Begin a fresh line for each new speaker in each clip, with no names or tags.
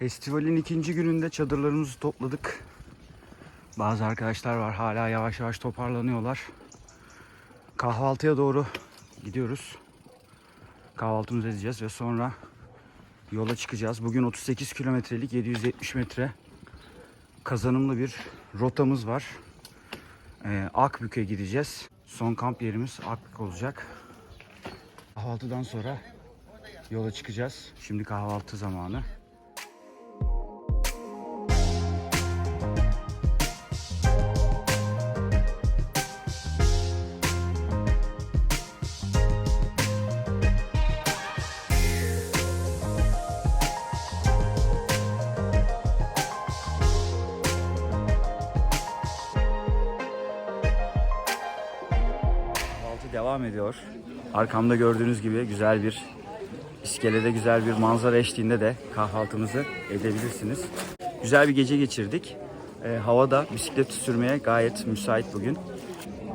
Festivalin ikinci gününde çadırlarımızı topladık. Bazı arkadaşlar var hala yavaş yavaş toparlanıyorlar. Kahvaltıya doğru gidiyoruz. Kahvaltımızı edeceğiz ve sonra yola çıkacağız. Bugün 38 kilometrelik 770 metre kazanımlı bir rotamız var. Ee, Akbük'e gideceğiz. Son kamp yerimiz Akbük olacak. Kahvaltıdan sonra yola çıkacağız. Şimdi kahvaltı zamanı. Devam ediyor. Arkamda gördüğünüz gibi güzel bir iskelede güzel bir manzara eşliğinde de kahvaltımızı edebilirsiniz. Güzel bir gece geçirdik. Ee, havada bisiklet sürmeye gayet müsait bugün.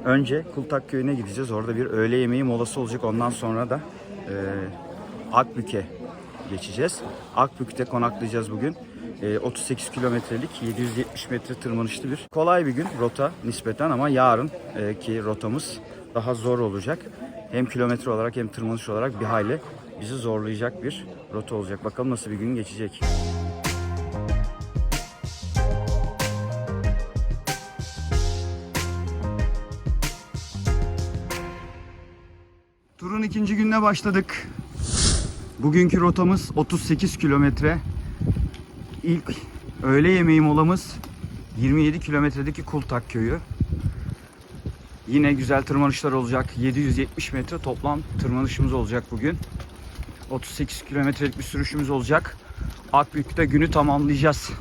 Önce Kultak Köyü'ne gideceğiz. Orada bir öğle yemeği molası olacak. Ondan sonra da e, Akbük'e geçeceğiz. Akbük'te konaklayacağız bugün. E, 38 kilometrelik 770 metre tırmanışlı bir kolay bir gün rota nispeten ama yarın e, ki rotamız daha zor olacak. Hem kilometre olarak hem tırmanış olarak bir hayli bizi zorlayacak bir rota olacak. Bakalım nasıl bir gün geçecek. Turun ikinci gününe başladık. Bugünkü rotamız 38 kilometre. İlk öğle yemeği molamız 27 kilometredeki Kultak köyü. Yine güzel tırmanışlar olacak. 770 metre toplam tırmanışımız olacak bugün. 38 kilometrelik bir sürüşümüz olacak. Akbük'te günü tamamlayacağız.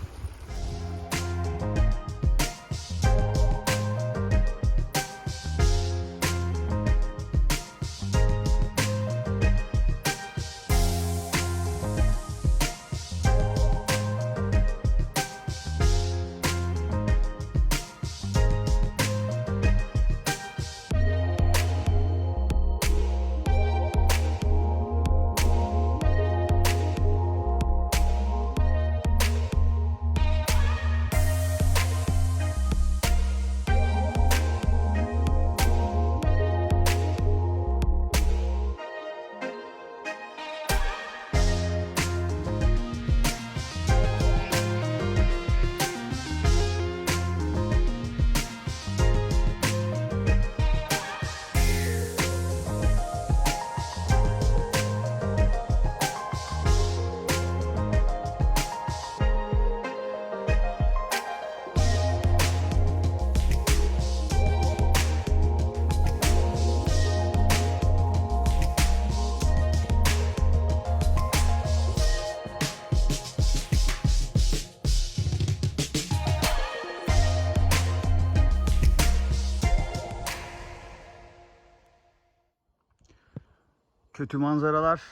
Kötü manzaralar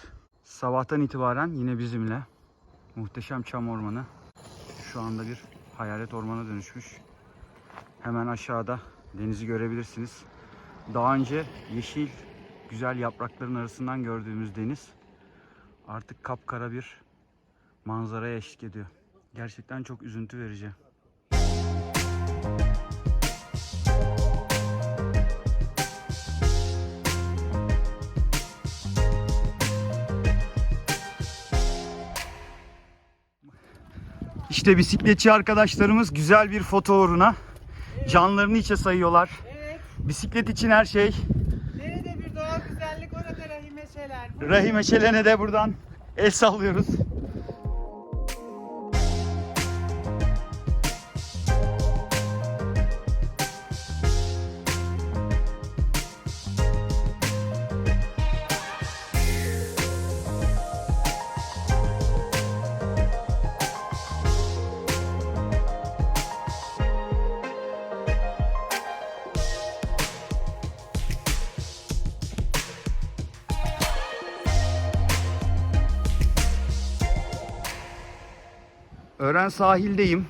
sabahtan itibaren yine bizimle. Muhteşem çam ormanı. Şu anda bir hayalet ormana dönüşmüş. Hemen aşağıda denizi görebilirsiniz. Daha önce yeşil güzel yaprakların arasından gördüğümüz deniz artık kapkara bir manzaraya eşlik ediyor. Gerçekten çok üzüntü verici. İşte bisikletçi arkadaşlarımız güzel bir foto uğruna canlarını içe sayıyorlar.
Evet.
Bisiklet için her şey.
Nerede bir doğal güzellik orada rahime şeyler.
Rahime Şelen'e de buradan el sallıyoruz. Ören sahildeyim.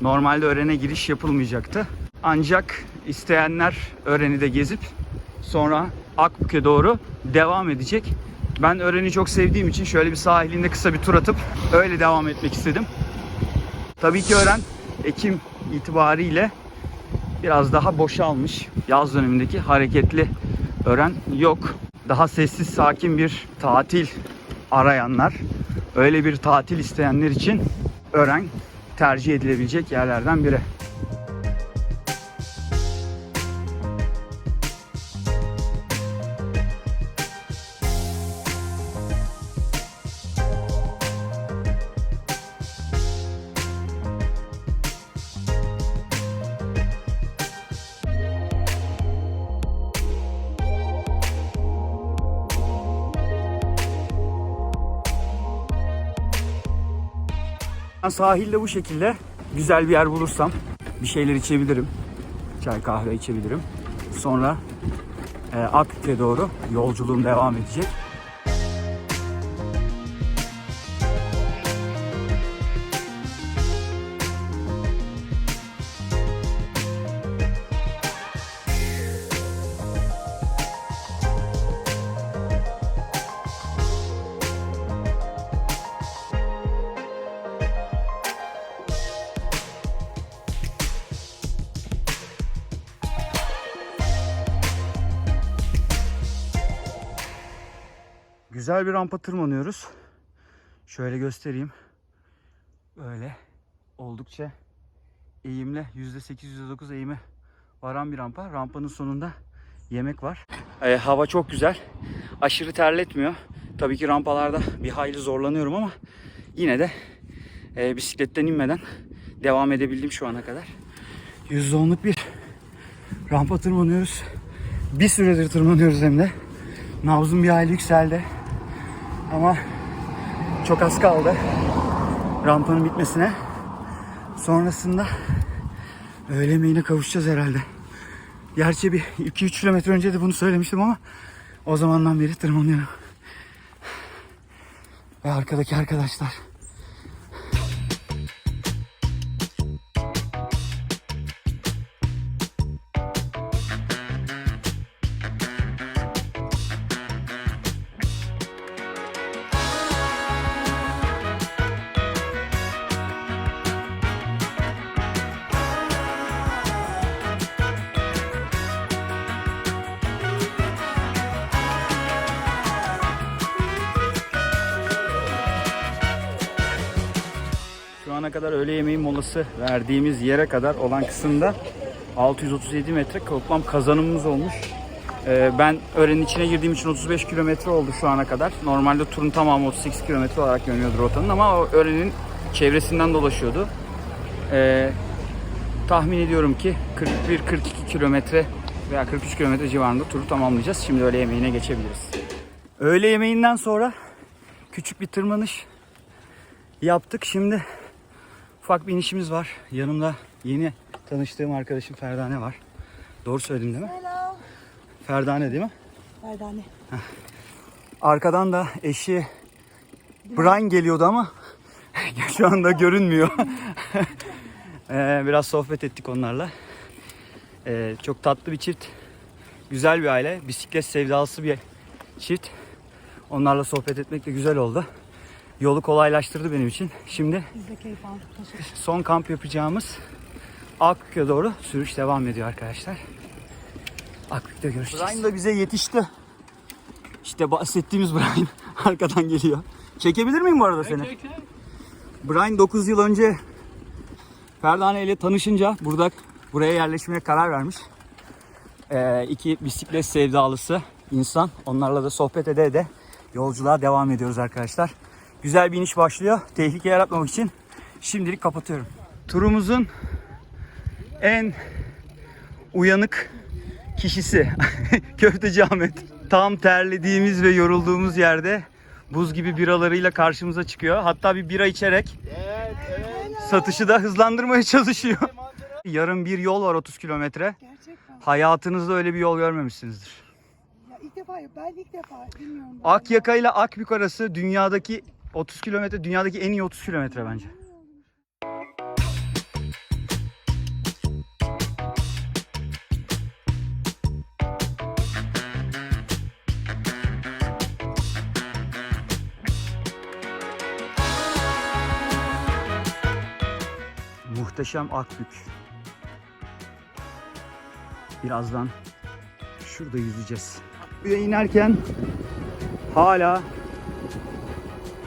Normalde Ören'e giriş yapılmayacaktı. Ancak isteyenler Ören'i de gezip sonra Akbük'e doğru devam edecek. Ben Ören'i çok sevdiğim için şöyle bir sahilinde kısa bir tur atıp öyle devam etmek istedim. Tabii ki Ören Ekim itibariyle biraz daha boşalmış. Yaz dönemindeki hareketli Ören yok. Daha sessiz sakin bir tatil arayanlar, öyle bir tatil isteyenler için Ören tercih edilebilecek yerlerden biri. Sahilde bu şekilde güzel bir yer bulursam bir şeyler içebilirim. Çay kahve içebilirim. Sonra e, Akbük'e doğru yolculuğum devam edecek. Güzel bir rampa tırmanıyoruz. Şöyle göstereyim. Böyle oldukça eğimli %8 %9 eğimi varan bir rampa. Rampanın sonunda yemek var. Ee, hava çok güzel. Aşırı terletmiyor. Tabii ki rampalarda bir hayli zorlanıyorum ama yine de e, bisikletten inmeden devam edebildim şu ana kadar. %10'luk bir rampa tırmanıyoruz. Bir süredir tırmanıyoruz hem de. Nabzım bir hayli yükseldi. Ama çok az kaldı rampanın bitmesine. Sonrasında öğle yemeğine kavuşacağız herhalde. Gerçi bir 2-3 kilometre önce de bunu söylemiştim ama o zamandan beri tırmanıyorum. Ve arkadaki arkadaşlar. Şu ana kadar öğle yemeği molası verdiğimiz yere kadar olan kısımda 637 metre toplam kazanımımız olmuş. Ee, ben öğrenin içine girdiğim için 35 kilometre oldu şu ana kadar. Normalde turun tamamı 38 kilometre olarak yönüyordu rotanın ama o öğrenin çevresinden dolaşıyordu. Ee, tahmin ediyorum ki 41-42 kilometre veya 43 kilometre civarında turu tamamlayacağız. Şimdi öğle yemeğine geçebiliriz. Öğle yemeğinden sonra küçük bir tırmanış yaptık. Şimdi ufak bir inişimiz var. Yanımda yeni tanıştığım arkadaşım Ferdane var. Doğru söyledim değil mi?
Hello.
Ferdane değil mi?
Ferdane.
Arkadan da eşi Brian geliyordu ama şu anda görünmüyor. Ee, biraz sohbet ettik onlarla. Ee, çok tatlı bir çift. Güzel bir aile. Bisiklet sevdalısı bir çift. Onlarla sohbet etmek de güzel oldu. Yolu kolaylaştırdı benim için. Şimdi
Biz de keyif aldık.
Son kamp yapacağımız Akbük'e doğru sürüş devam ediyor arkadaşlar. Akbük'te görüşeceğiz. Brian da bize yetişti. İşte bahsettiğimiz Brian arkadan geliyor. Çekebilir miyim bu arada seni? Brian 9 yıl önce Ferdane ile tanışınca burada buraya yerleşmeye karar vermiş. Ee, iki bisiklet sevdalısı insan. Onlarla da sohbet ede ede yolculuğa devam ediyoruz arkadaşlar. Güzel bir iniş başlıyor. Tehlike yaratmamak için şimdilik kapatıyorum. Turumuzun en uyanık kişisi Köfteci Ahmet. Tam terlediğimiz ve yorulduğumuz yerde buz gibi biralarıyla karşımıza çıkıyor. Hatta bir bira içerek satışı da hızlandırmaya çalışıyor. Yarın bir yol var 30 kilometre. Hayatınızda öyle bir yol görmemişsinizdir.
Ya ilk defa ben ilk defa bilmiyorum.
Akyaka ile Akbük arası dünyadaki 30 kilometre dünyadaki en iyi 30 kilometre bence. Muhteşem Akbük. Birazdan şurada yüzeceğiz. Akbük'e inerken hala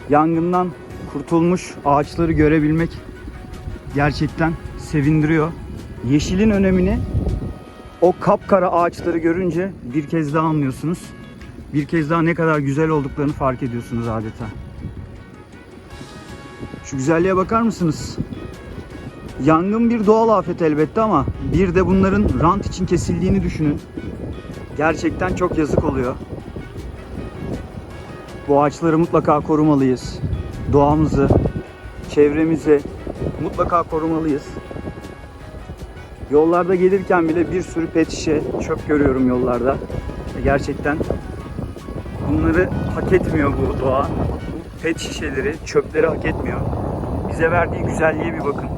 yangından kurtulmuş ağaçları görebilmek gerçekten sevindiriyor. Yeşilin önemini o kapkara ağaçları görünce bir kez daha anlıyorsunuz. Bir kez daha ne kadar güzel olduklarını fark ediyorsunuz adeta. Şu güzelliğe bakar mısınız? Yangın bir doğal afet elbette ama bir de bunların rant için kesildiğini düşünün. Gerçekten çok yazık oluyor. Bu ağaçları mutlaka korumalıyız. Doğamızı, çevremizi mutlaka korumalıyız. Yollarda gelirken bile bir sürü pet şişe, çöp görüyorum yollarda. Gerçekten bunları hak etmiyor bu doğa. Bu pet şişeleri, çöpleri hak etmiyor. Bize verdiği güzelliğe bir bakın.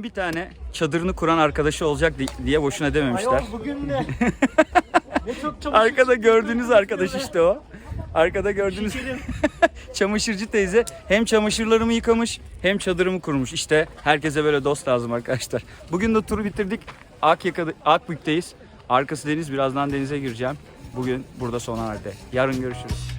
İnsanın bir tane çadırını kuran arkadaşı olacak di- diye boşuna dememişler.
Ayol bugün ne? ne çok çamaşır
Arkada gördüğünüz arkadaş işte o. Arkada gördüğünüz çamaşırcı teyze hem çamaşırlarımı yıkamış hem çadırımı kurmuş. İşte herkese böyle dost lazım arkadaşlar. Bugün de turu bitirdik. Akyaka'da, Akbük'teyiz. Arkası deniz. Birazdan denize gireceğim. Bugün burada sona erdi. Yarın görüşürüz.